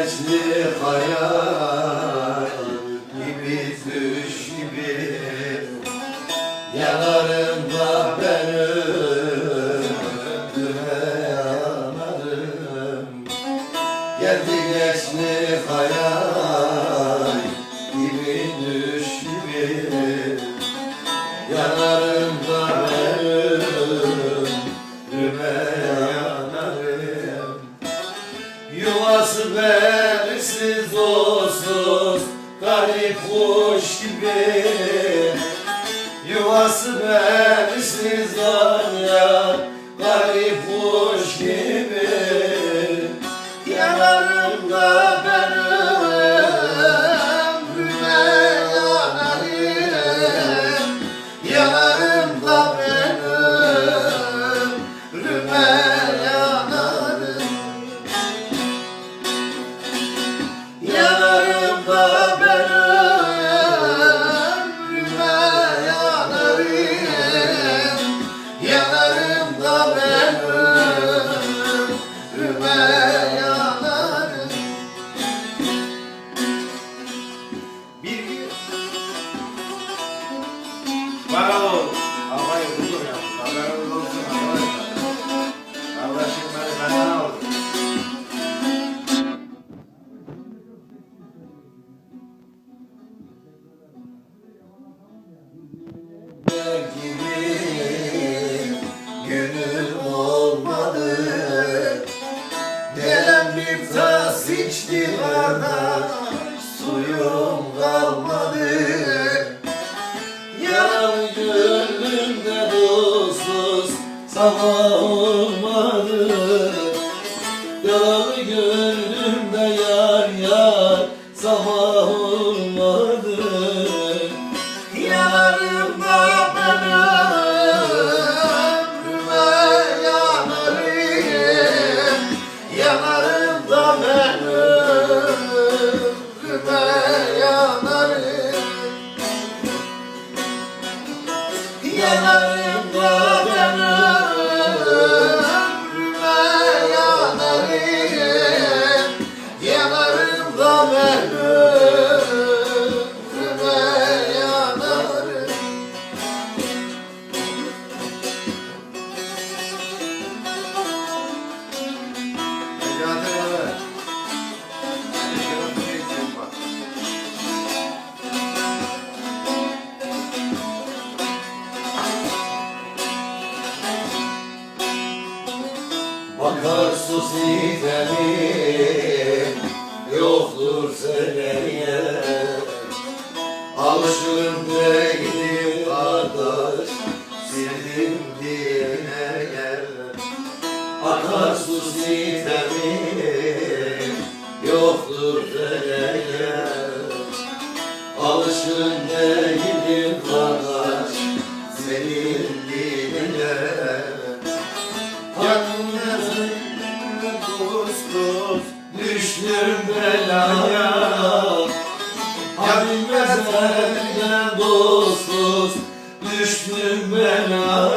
güneşli hayal gibi düş gibi. Yanarım da ben ömrüme yanarım. Geldi güneşli hayal gibi düş Hasbersiz dostuz garip kuş gibi. Yuvası bensiz dostuz sabah olmaz. Akarsu sitemim yoktur seneye. Alışırım da gidip kardeş sildim diyene Akarsu sitemim düştüm bela